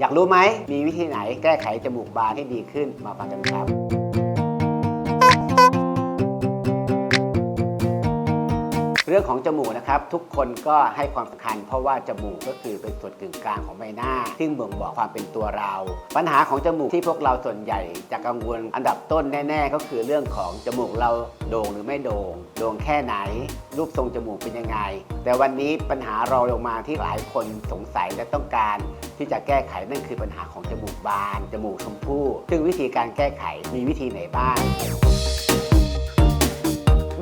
อยากรู้ไหมมีวิธีไหนแก้ไขจมูกบานให้ดีขึ้นมาฟังกันครับ รื่องของจมูกนะครับ ทุกคนก็ให้ความสำคัญ เพราะว่าจมูกก็คือเป็นส่วนกึ่งกลางของใบหน้า ซึ่งบ่งบอกความเป็นตัวเรา ปัญหาของจมูกที่พวกเราส่วนใหญ่จะกังวลอันดับต้นแน่ ๆ ก็คือเรื่องของจมูกเราโด่งหรือไม่โด่ง โด่งแค่ไหน รูปทรงจมูกเป็นยังไง แต่วันนี้ปัญหารอลงมาที่หลายคนสงสัยและต้องการ ที่จะแก้ไขนั่นคือปัญหาของจมูกบาน จมูกชมพู่ ซึ่งวิธีการแก้ไขมีวิธีไหนบ้าง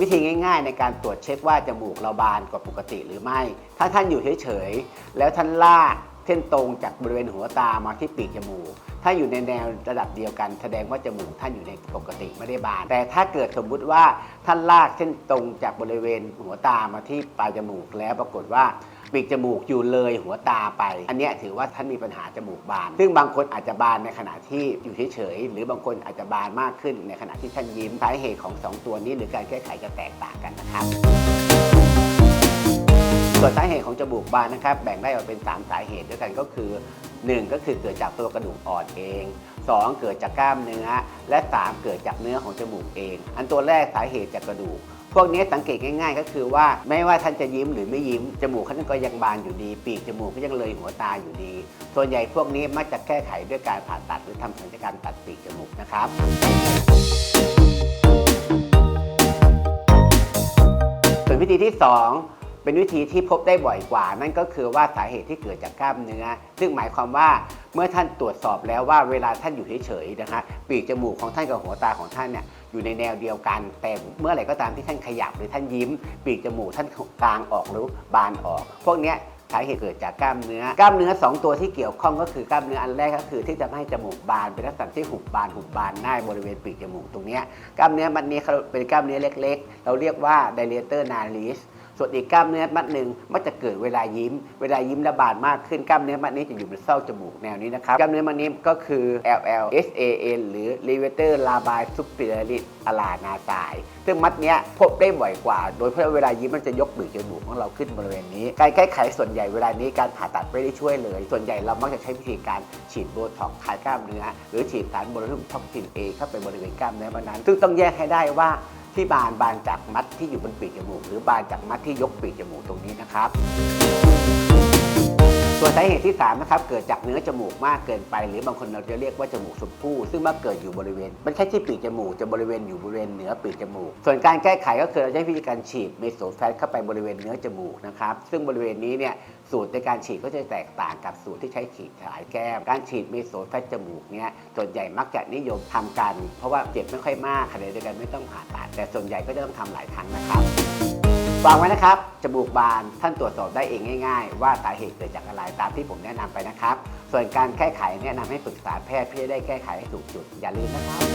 วิธีง่าย ๆ ในการตรวจเช็คว่าจมูกเราบานกว่าปกติหรือไม่ ถ้าท่านอยู่เฉยๆแล้วท่านลากเส้นตรงจากบริเวณหัวตามาที่ปีกจมูก ถ้าอยู่ในแนวระดับเดียวกัน แสดงว่าจมูกท่านอยู่ในปกติไม่ได้บาน แต่ถ้าเกิดสมมุติว่าท่านลากเส้นตรงจากบริเวณหัวตามาที่ปลายจมูกแล้วปรากฏว่า ปีกจมูกอยู่เลยหัวตาไป อันเนี้ยถือว่าท่านมีปัญหาจมูกบาน ซึ่งบางคนอาจจะบานในขณะที่อยู่เฉยๆหรือบางคนอาจจะบานมากขึ้นในขณะที่ท่านยิ้มสาเหตุของสองตัวนี้หรือการแก้ไขจะแตกต่างกันนะครับส่วนสาเหตุของจมูกบานนะครับแบ่งได้ออกเป็น 3 สาเหตุด้วยกันก็คือ 1 ก็คือเกิดจากตัวกระดูกอ่อนเอง 2 เกิดจากกล้ามเนื้อ และ 3 เกิดจากเนื้อของจมูกเอง อันตัวแรกสาเหตุจากกระดูก พวกนี้สังเกตง่าย ๆ ก็คือว่าไม่ว่าท่านจะยิ้มหรือไม่ยิ้มจมูกท่านก็ยังบานอยู่ดี ปีกจมูกก็ยังเลยหัวตาอยู่ดี ส่วนใหญ่พวกนี้มักจะแก้ไขด้วยการผ่าตัดหรือทำศัลยกรรมตัดปีกจมูกนะครับส่วนวิธีที่ 2 เป็นวิธีที่พบได้บ่อยกว่า นั่นก็คือว่าสาเหตุที่เกิดจากกล้ามเนื้อ ซึ่งหมายความว่าเมื่อท่านตรวจสอบแล้วว่าเวลาท่านอยู่เฉยๆนะคะปีกจมูกของท่านกับหัวตาของท่านเนี่ยอยู่ในแนวเดียวกัน แต่เมื่อไหร่ก็ตามที่ท่านขยับหรือท่านยิ้ม ปีกจมูกท่านกลางออกหรือบานออก พวกเนี้ยสาเหตุเกิดจากกล้ามเนื้อกล้ามเนื้อ 2 ตัวที่เกี่ยวข้องก็คือกล้ามเนื้ออันแรกก็คือ ที่จะให้จมูกบานเป็นลักษณะที่หุบบานหุบบานได้บริเวณปีกจมูกตรงนี้กล้ามเนื้อมันนี้เขาเป็นกล้ามเนื้อเล็ก ๆ เราเรียกว่า dilator nalis ส่วนอีกกล้ามเนื้อมัดหนึ่งมักจะเกิดเวลายิ้ม เวลายิ้มระบาดมากขึ้นกล้ามเนื้อมัดนี้จะอยู่บนเส้าจมูกแนวนี้นะครับกล้ามเนื้อมัดนี้ก็คือ LL SAN หรือ levator Labi superior alana สายซึ่งมัดเนี้ยพบได้บ่อยกว่า โดยเพราะเวลายิ้มมันจะยกปีกจมูกของเราขึ้นบริเวณนี้การแก้ไขส่วนใหญ่เวลานี้การผ่าตัดไม่ได้ช่วยเลย ส่วนใหญ่เรามักจะใช้วิธีการฉีดโบท็อกซ์คลายกล้ามเนื้อหรือฉีดสารบรลูท็อกซิน A เข้าไปบริเวณกล้ามเนื้อมันนั้น ซึ่งต้องแยกให้ได้ว่า ที่บานบานจากมัดที่อยู่บนปีกจมูก หรือบานจากมัดที่ยกปีกจมูกตรงนี้นะครับ ส่วนสาเหตุที่ 3 นะครับ เกิดจากเนื้อจมูกมากเกินไป หรือบางคนเราจะเรียกว่าจมูกชมพู่ซึ่งมักเกิดอยู่บริเวณไม่ใช่ที่ปีกจมูกจะบริเวณอยู่บริเวณเหนือปีกจมูก ส่วนการแก้ไขก็คือเราใช้วิธีการฉีดเมโซแฟตเข้าไปบริเวณเนื้อจมูกนะครับซึ่งบริเวณนี้เนี่ยสูตรในการฉีดก็จะแตกต่างกับสูตรที่ใช้ฉีดฉายแก้ม การฉีดเมโซแฟตจมูกเนี่ยส่วนใหญ่มักจะนิยมทำกัน เพราะว่าเจ็บไม่ค่อยมากขณะเดียวกันไม่ต้องผ่าตัดแต่ส่วนใหญ่ก็จะต้องทำหลายครั้งนะครับ วางไว้นะครับ จมูกบานท่านตรวจสอบได้เองง่าย ๆ ว่าสาเหตุเกิดจากอะไรตามที่ผมแนะนำไปนะครับ ส่วนการแก้ไขแนะนำให้ปรึกษาแพทย์เพื่อได้แก้ไขให้ถูกจุดอย่าลืมนะครับ